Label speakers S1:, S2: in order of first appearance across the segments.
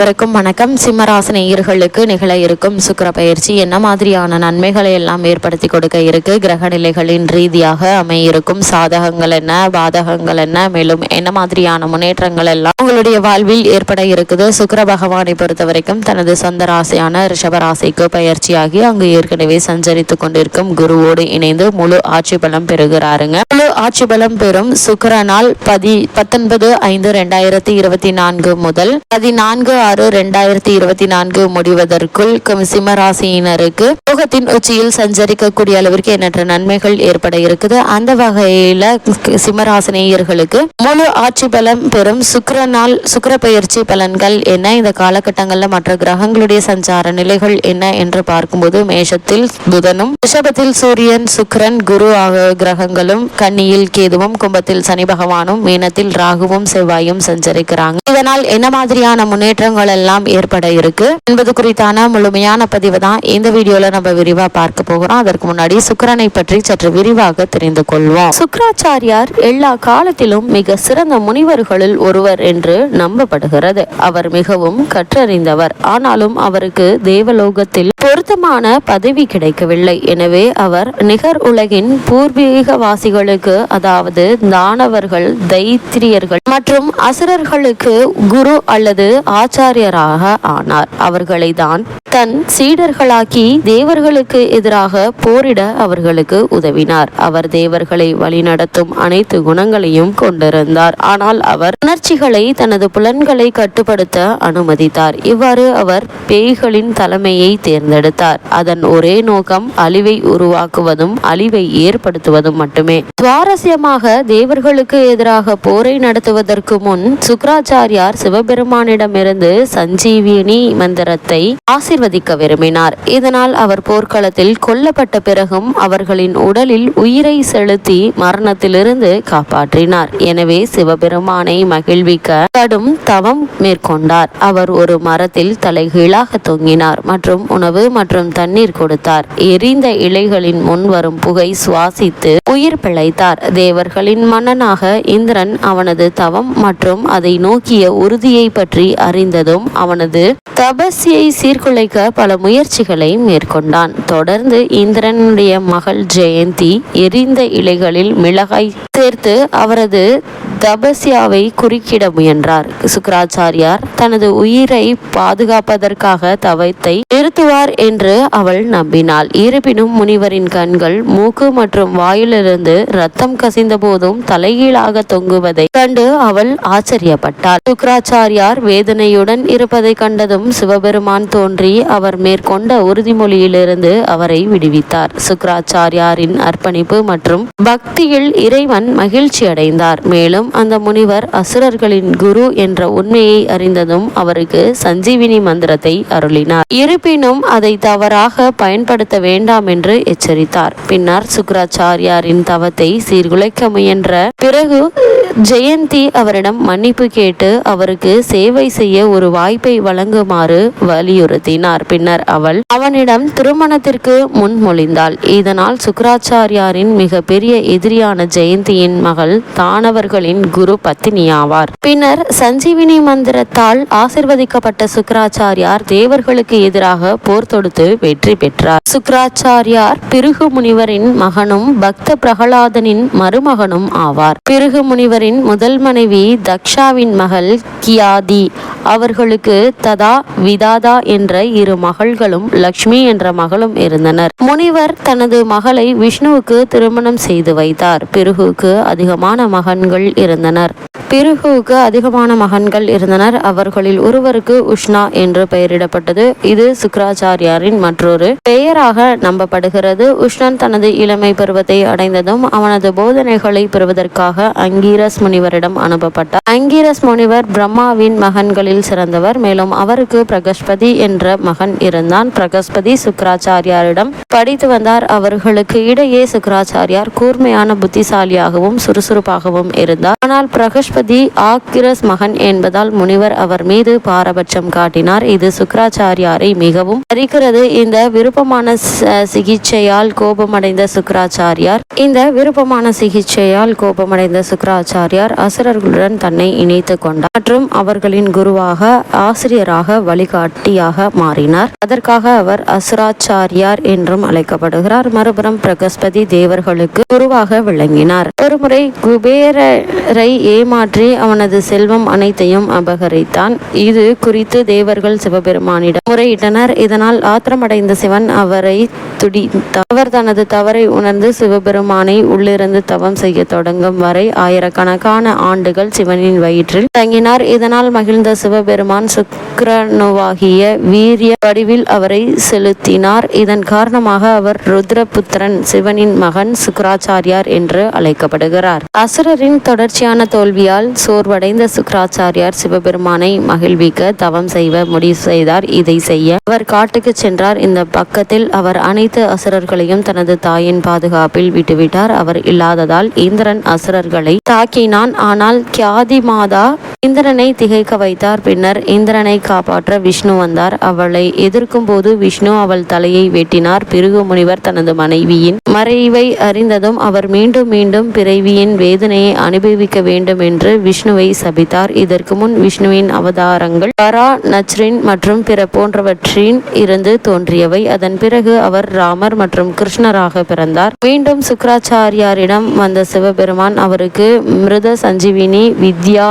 S1: அனைவருக்கும் வணக்கம். சிம்மராசினியர்களுக்கு நிகழ இருக்கும் சுக்கர பயிற்சி என்ன மாதிரியான நன்மைகளை எல்லாம் ஏற்படுத்தி கொடுக்க இருக்கு? கிரக நிலைகளின் ரீதியாக அமையிருக்கும் சாதகங்கள் என்ன? பாதகங்கள் என்ன? மேலும் என்ன மாதிரியான முன்னேற்றங்கள் எல்லாம் உங்களுடைய வாழ்வில் ஏற்பட இருக்குது? சுக்கர பகவானை பொறுத்த வரைக்கும் தனது சொந்த ராசியான ரிஷபராசிக்கு பயிற்சியாகி அங்கு ஏற்கனவே சஞ்சரித்து கொண்டிருக்கும் குருவோடு இணைந்து முழு ஆட்சி பலம் பெறுகிறாருங்க. முழு ஆட்சி பலம் பெறும் சுக்கிரனால் பதி பத்தொன்பது ஐந்து ரெண்டாயிரத்தி இருபத்தி நான்கு முதல் பதினான்கு ஆறு ரெண்டாயிரத்தி இருபத்தி நான்கு முடிவதற்குள் கும் சிம்மராசியினருக்கு யோகத்தின் உச்சியில் சஞ்சரிக்கக்கூடிய அளவிற்கு எண்ணற்ற நன்மைகள் ஏற்பட இருக்குது. அந்த வகையில சிம்மராசினியர்களுக்கு முழு ஆட்சி பலம் பெறும் சுக்கரனால் சுக்கர பயிற்சி பலன்கள் என்ன? இந்த காலகட்டங்களில் மற்ற கிரகங்களுடைய சஞ்சார நிலைகள் என்ன என்று பார்க்கும்போது மேஷத்தில் புதனும் ரிஷபத்தில் சூரியன் சுக்கரன் குரு ஆகிய கிரகங்களும் கன்னியில் கேதுவும் கும்பத்தில் சனி பகவானும் மீனத்தில் ராகுவும் செவ்வாயும் சஞ்சரிக்கிறாங்க. இதனால் என்ன மாதிரியான முன்னேற்றங்கள் எல்லாம் ஏற்பட இருக்கு. என்பது குறித்தான முழுமையான பதிவு தான் இந்த வீடியோல நம்ம விரிவா பார்க்க போகிறோம். அதற்கு முன்னாடி சுக்கரனை பற்றி சற்று விரிவாக தெரிந்து கொள்வோம். சுக்கராச்சாரியார் எல்லா காலத்திலும் மிக சிறந்த முனிவர்களில் ஒருவர் என்று நம்பப்படுகிறது. அவர் மிகவும் கற்றறிந்தவர். ஆனாலும் அவருக்கு தேவலோகத்தில் பொருத்தமான பதவி கிடைக்கவில்லை. எனவே அவர் நிகர் உலகின் பூர்வீகவாசிகளுக்கு அதாவது தானவர்கள் தைத்திரியர்கள் மற்றும் அசுரர்களுக்கு குரு அல்லது ஆச்சாரியராக ஆனார். அவர்களை தான் தன் சீடர்களாக்கி தேவர்களுக்கு எதிராக போரிட அவர்களுக்கு உதவினார். அவர் தேவர்களை வழிநடத்தும் அனைத்து குணங்களையும் கொண்டிருந்தார். ஆனால் அவர் உணர்ச்சிகளை தனது புலன்களை கட்டுப்படுத்த அனுமதித்தார். இவ்வாறு அவர் பேய்களின் தலைமையை தேர்ந்தெடுத்தார். அதன் ஒரே நோக்கம் அழிவை உருவாக்குவதும் அழிவை ஏற்படுத்துவதும் மட்டுமே. சுவாரஸ்யமாக தேவர்களுக்கு எதிராக போரை நடத்துவதற்கு முன் சுக்கராச்சாரியார் சிவபெருமானிடமிருந்து சஞ்சீவினி மந்திரத்தை ஆசிர்வதிக்க விரும்பினார். இதனால் அவர் போர்க்களத்தில் கொல்லப்பட்ட பிறகும் அவர்களின் உடலில் உயிரை செலுத்தி மரணத்திலிருந்து காப்பாற்றினார். எனவே சிவபெருமானை மகிழ்விக்க கடும் தவம் மேற்கொண்டார். அவர் ஒரு மரத்தில் தலைகீழாக தொங்கினார் மற்றும் உணவு மற்றும் தண்ணீர் கொடுத்தார். எரிந்த இலைகளின் முன் வரும் புகை சுவாசித்து உயிர் பிழைத்தார். தேவர்களின் மன்னனாக இந்திரன் அவனது தவம் மற்றும் அதை நோக்கிய உறுதியை பற்றி அறிந்தது முழுவதும் அவனது தபஸ்யை சீர்குலைக்க பல முயற்சிகளை மேற்கொண்டான். தொடர்ந்து இந்திரனுடைய மகள் ஜெயந்தி எரிந்த இலைகளில் மிளகாய் சேர்த்து அவரது தபஸ்யாவை குறுக்கிட முயன்றார். சுக்கராச்சாரியார் தனது உயிரை பாதுகாப்பதற்காக தவத்தை நிறுத்துவார் என்று அவள் நம்பினாள். இருப்பினும் முனிவரின் கண்கள் மூக்கு மற்றும் வாயிலிருந்து ரத்தம் கசிந்த போதும் தலைகீழாக தொங்குவதை கண்டு அவள் ஆச்சரியப்பட்டாள். சுக்கராச்சாரியார் வேதனையுடன் இருப்பதை கண்டதும் சிவபெருமான் தோன்றி அவர் மேற்கொண்ட உறுதிமொழியிலிருந்து அவரை விடுவித்தார். சுக்கராச்சாரியாரின் அர்ப்பணிப்பு மற்றும் பக்தியில் இறைவன் மகிழ்ச்சி அடைந்தார் மேலும் அந்த முனிவர் அசுரர்களின் குரு என்ற உண்மையை அறிந்ததும் அவருக்கு சஞ்சீவினி மந்திரத்தை அருளினார். இருப்பினும் அதை தவறாக பயன்படுத்த வேண்டாம் என்று எச்சரித்தார். பின்னர் சுக்கராச்சாரியாரின் தவத்தை சீர்குலைக்க முயன்ற பிறகு ஜெயந்தி அவரிடம் மன்னிப்பு கேட்டு அவருக்கு சேவை செய்ய ஒரு வாய்ப்பை வழங்குமாறு வலியுறுத்தினார். பின்னர் அவள் அவனிடம் திருமணத்திற்கு முன்மொழிந்தாள் இதனால் சுக்கராச்சாரியாரின் மிகப்பெரிய எதிரியான ஜெயந்தியின் மகள் தானவர்களின் குரு பத்தினியாவார் பின்னர் சஞ்சீவினி மந்திரத்தால் ஆசிர்வதிக்கப்பட்ட சுக்கராச்சாரியார் தேவர்களுக்கு எதிராக போர் தொடுத்து வெற்றி பெற்றார். சுக்கராச்சாரியார் பிருகு முனிவரின் மகனும் பக்த பிரகலாதனின் மருமகனும் ஆவார். பிருகு முனிவரின் முதல் மனைவி தக்ஷாவின் மகள் கியாதி அவர்களுக்கு ததா விதாதா என்ற இரு மகள்களும் லக்ஷ்மி என்ற மகளும் இருந்தனர். முனிவர் தனது மகளை விஷ்ணுவுக்கு திருமணம் செய்து வைத்தார். பிருகுக்கு அதிகமான மகன்கள் இருந்தனர். பிருகுவுக்கு அதிகமான மகன்கள் இருந்தனர். அவர்களில் ஒருவருக்கு உஷ்ணா என்று பெயரிடப்பட்டது. இது சுக்கராச்சாரியாரின் மற்றொரு பெயராக நம்பப்படுகிறது. உஷ்ணன் தனது இளமை பருவத்தை அடைந்ததும் அவனது போதனைகளை பெறுவதற்காக அங்கீரஸ் முனிவரிடம் அனுப்பப்பட்டார். அங்கீரஸ் முனிவர் பிரம்மாவின் மகன்களில் சிறந்தவர். மேலும் அவருக்கு பிரகஸ்பதி என்ற மகன் இருந்தான். பிரகஸ்பதி சுக்கராச்சாரியாரிடம் படித்து வந்தார். அவர்களுக்கு இடையே சுக்கராச்சாரியார் கூர்மையான புத்திசாலியாகவும் சுறுசுறுப்பாகவும் இருந்தார். ஆனால் பிரகஸ்பதி ஆக்கிரஸ் மகன் என்பதால் முனிவர் அவர் மீது பாரபட்சம் காட்டினார். இது சுக்கராச்சாரியாரை மிகவும் அறிக்கிறது இந்த விருப்பமான சிகிச்சையால் கோபமடைந்த சுக்கராச்சாரியார் இந்த விருப்பமான சிகிச்சையால் கோபமடைந்த சுக்கராச்சாரியார் அசுரர்களுடன் தன்னை இணைத்து கொண்டார் மற்றும் அவர்களின் குருவாக ஆசிரியராக வழிகாட்டியாக மாறினார். அதற்காக அவர் அசுராச்சாரியார் என்றும் அழைக்கப்படுகிறார். மறுபுறம் பிரகஸ்பதி தேவர்களுக்கு குருவாக விளங்கினார். ஒருமுறை குபேர குபேரரை ஏமாற்றி அவனது செல்வம் அனைத்தையும் அபகரித்தான். இது குறித்து தேவர்கள் சிவபெருமானிடம் முறையிட்டனர். இதனால் ஆத்திரமடைந்த சிவன் அவரை துடித்தார் அவர் தனது தவறை உணர்ந்து சிவபெருமானை உள்ளிருந்து தவம் செய்ய தொடங்கும் வரை ஆயிரக்கணக்கான ஆண்டுகள் சிவனின் வயிற்றில் தங்கினார். இதனால் மகிழ்ந்த சிவபெருமான் சுக்கரனுவாகிய வீரிய வடிவில் அவரை செலுத்தினார். இதன் காரணமாக அவர் ருத்ரபுத்திரன் சிவனின் மகன் சுக்கராச்சாரியார் என்று அழைக்கப்படுகிறார். அசுரரின் தொடர்ச்சியான தோல்வியால் சோர்வடைந்த சுக்கராச்சாரியார் சிவபெருமானை மகிழ்விக்க தவம் செய்வ முடிவு செய்தார். இதை செய்ய அவர் காட்டுக்கு சென்றார். இந்த பக்கத்தில் அவர் அனைத்து அசுரர்களையும் தனது தாயின் பாதுகாப்பில் விட்டுவிட்டார். அவர் இல்லாததால் இந்திரன் அசுரர்களை தாக்கினான். ஆனால் கியாதி மாதா இந்திரனை திகைக்க வைத்தார். பின்னர் இந்திரனை காப்பாற்ற விஷ்ணு வந்தார். அவளை எதிர்க்கும் போது விஷ்ணு அவள் தலையை வெட்டினார். பிருகு முனிவர் தனது மனைவியின் மறைவை அறிந்ததும் அவர் மீண்டும் மீண்டும் பிறவியின் வேதனையை அனுபவிக்க வேண்டும் என்று விஷ்ணுவை சபித்தார். இதற்கு முன் விஷ்ணுவின் அவதாரங்கள் பரா நச்ரின் மற்றும் பிற போன்றவற்றின் இருந்து தோன்றியவை. அதன் பிறகு அவர் ராமர் மற்றும் கிருஷ்ணராக பிறந்தார். மீண்டும் சுக்கராச்சாரியாரிடம் வந்த சிவபெருமான் அவருக்கு மிருத சஞ்சீவினி வித்யா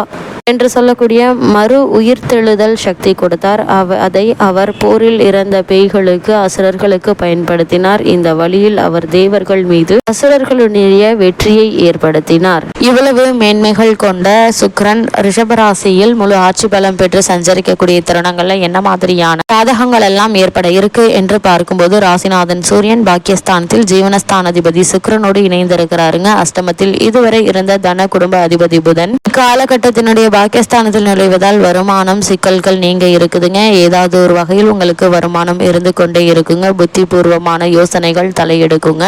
S1: என்று என்று சொல்லக்கூடிய மறு உயிர்த்தெழுதல் சக்தி கொடுத்தார். அவ அதை அவர் போரில் இறந்த பேய்களுக்கு அசுரர்களுக்கு பயன்படுத்தினார். இந்த வழியில் அவர் தேவர்கள் மீது அசுரர்களுடைய வெற்றியை ஏற்படுத்தினார். இவ்வளவு மேன்மைகள் கொண்ட சுக்ரன் ரிஷபராசியில் முழு ஆட்சி பலம் பெற்று சஞ்சரிக்கக்கூடிய தருணங்கள்ல என்ன மாதிரியான சாதகங்கள் எல்லாம் ஏற்பட இருக்கு என்று பார்க்கும்போது ராசிநாதன் சூரியன் பாக்கியஸ்தானத்தில் ஜீவனஸ்தானாதிபதி சுக்ரனோடு இணைந்திருக்கிறாருங்க. அஷ்டமத்தில் இதுவரை இருந்த தன குடும்ப அதிபதி புதன். காலகட்டத்தினுடைய பாகிஸ்தானத்தில் நுழைவதால் வருமானம் சிக்கல்கள் நீங்க இருக்குதுங்க. ஏதாவது ஒரு வகையில் உங்களுக்கு வருமானம் இருந்து கொண்டே இருக்குங்க. புத்தி பூர்வமான யோசனைகள் தலையெடுக்குங்க.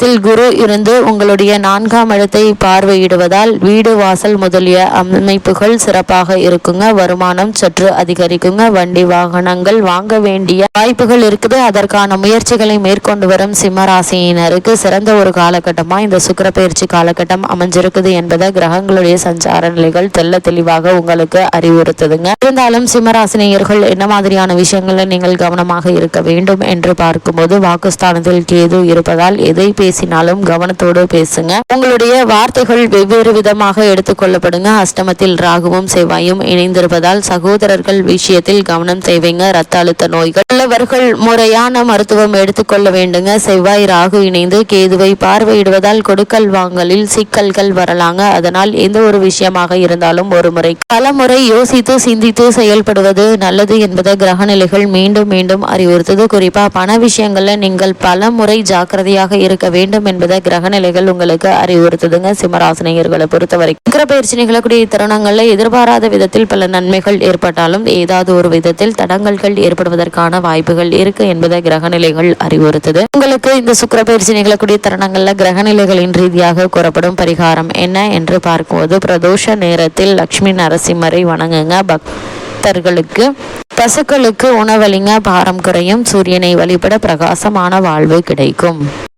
S1: தொழில் குரு இருந்து உங்களுடைய நான்காம் இடத்தை பார்வையிடுவதால் வீடு வாசல் முதலிய அமைப்புகள் சிறப்பாக இருக்குங்க. வருமானம் சற்று அதிகரிக்குங்க. வண்டி வாகனங்கள் வாங்க வேண்டிய வாய்ப்புகள் இருக்குது. அதற்கான முயற்சிகளை மேற்கொண்டு வரும் சிம்மராசியினருக்கு சிறந்த ஒரு காலகட்டமா இந்த சுக்கிர பயிற்சி காலகட்டம் அமைஞ்சிருக்குது என்பதை கிரகங்களுடைய சஞ்சார நிலைகள் தெல்ல தெளிவாக உங்களுக்கு அறிவுறுத்துதுங்க. இருந்தாலும் சிம்மராசினியர்கள் என்ன மாதிரியான விஷயங்கள்ல நீங்கள் கவனமாக இருக்க வேண்டும் என்று பார்க்கும்போது வாக்குஸ்தானத்தில் கேது இருப்பதால் எதை பேசினாலும் கவனத்தோடு பேசுங்க. உங்களுடைய வார்த்தைகள் வெவ்வேறு விதமாக எடுத்துக்கொள்ளப்படுங்க அஷ்டமத்தில் ராகுவும் செவ்வாயும் இணைந்திருப்பதால் சகோதரர்கள் விஷயத்தில் கவனம் தேவைங்க. ரத்த அழுத்த நோய்கள். உள்ளவர்கள் முறையான மருத்துவம் எடுத்துக்கொள்ள வேண்டுங்க. செவ்வாய் ராகு இணைந்து கேதுவை பார்வையிடுவதால் கொடுக்கல் வாங்கலில் சிக்கல்கள் வரலாங்க. அதனால் எந்த ஒரு விஷயமாக இருந்தாலும் ஒரு முறை பல முறை யோசித்து சிந்தித்து செயல்படுவது நல்லது என்பதை கிரக நிலைகள் மீண்டும் மீண்டும் அறிவுறுத்தது. குறிப்பா பண விஷயங்கள்ல நீங்கள் பல முறை ஜாக்கிரதையாக இருக்க வேண்டும் என்பதை கிரக நிலைகள் உங்களுக்கு அறிவுறுத்துதுங்க. சிம்மராசினியர்களை பொறுத்தவரை சுக்கிர பயிற்சி நிகழக்கூடிய தருணங்கள்ல எதிர்பாராத விதத்தில் பல நன்மைகள் ஏற்பட்டாலும் ஏதாவது ஒரு விதத்தில் தடங்கல்கள் ஏற்படுவதற்கான வாய்ப்புகள் இருக்கு என்பதை கிரக நிலைகள் அறிவுறுத்துது. உங்களுக்கு இந்த சுக்கிர பயிற்சி நிகழக்கூடிய தருணங்கள்ல கிரக நிலைகளின் ரீதியாக கூறப்படும் பரிகாரம் என்ன என்று பார்க்கும்போது பிரதோஷ நேரத்தில் லட்சுமி நரசிம்மரை வணங்குங்க. பக்தர்களுக்கு பசுக்களுக்கு உணவளிங்க. பாரம் குறையும். சூரியனை வழிபட பிரகாசமான வாழ்வு கிடைக்கும்.